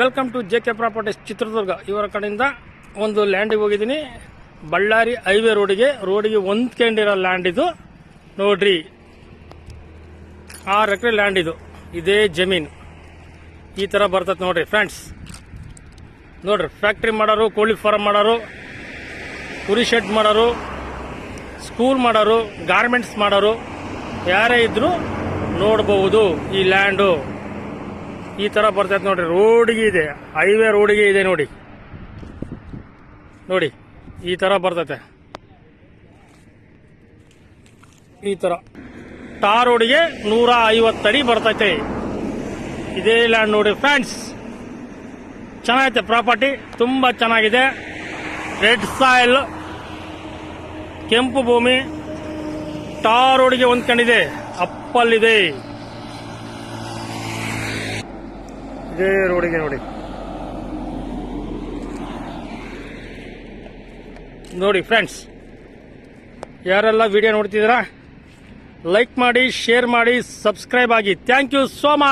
Welcome to J K properties Chitradurga ಇವರ ಕಡೆಯಿಂದ ಒಂದು ಲ್ಯಾಂಡಿಗೆ ಹೋಗಿದ್ದೀನಿ. ಬಳ್ಳಾರಿ ಹೈವೇ ರೋಡಿಗೆ ರೋಡಿಗೆ ಹೊಂದ್ಕೊಂಡಿರೋ ಲ್ಯಾಂಡ್ ಇದು. ನೋಡ್ರಿ. ಆರು ಎಕರೆ ಲ್ಯಾಂಡ್ ಇದು. ಇದೇ ಜಮೀನು. ಈ ಥರ ಬರ್ತದೆ ನೋಡ್ರಿ ಫ್ರೆಂಡ್ಸ್ ನೋಡ್ರಿ ಫ್ಯಾಕ್ಟ್ರಿ ಮಾಡೋರು, ಕೋಳಿ ಫಾರ್ಮ್ ಮಾಡೋರು, ಕುರಿ ಶೆಡ್ ಮಾಡೋರು ಸ್ಕೂಲ್ ಮಾಡೋರು ಗಾರ್ಮೆಂಟ್ಸ್ ಮಾಡೋರು, ಯಾರೇ ಇದ್ದರೂ ನೋಡಬಹುದು ಈ ಲ್ಯಾಂಡು ಈ ತರ ಬರ್ತೈತೆ ನೋಡ್ರಿ. ರೋಡಿಗೆ ಇದೆ. ಹೈವೇ ರೋಡಿಗೆ ಇದೆ ನೋಡಿ. ನೋಡಿ, ಈ ತರ ಬರ್ತೈತೆ. ಈ ತರ. ಟಾರ್ ರೋಡಿಗೆ ನೂರ ಐವತ್ತಡಿ ಬರ್ತೈತೆ. ಇದೇ ಲ್ಯಾಂಡ್ ನೋಡಿ ಫ್ರೆಂಡ್ಸ್ ಚೆನ್ನಾಗೈತೆ ಪ್ರಾಪರ್ಟಿ ತುಂಬಾ ಚೆನ್ನಾಗಿದೆ. ರೆಡ್ ಸಾಯಿಲ್ ಕೆಂಪು ಭೂಮಿ, ಟಾರ್ ರೋಡಿಗೆ ಹೊಂದ್ಕೊಂಡಿದೆ. ಅಪ್ಪಲ್ಲಿದೆ. ಇದೇ ರೋಡಿಗೆ ನೋಡಿ. ನೋಡಿ ಫ್ರೆಂಡ್ಸ್, ಯಾರೆಲ್ಲ ವಿಡಿಯೋ ನೋಡ್ತಿದ್ದೀರಾ, ಲೈಕ್ ಮಾಡಿ, ಶೇರ್ ಮಾಡಿ, ಸಬ್ಸ್ಕ್ರೈಬ್ ಆಗಿ. Thank you so much.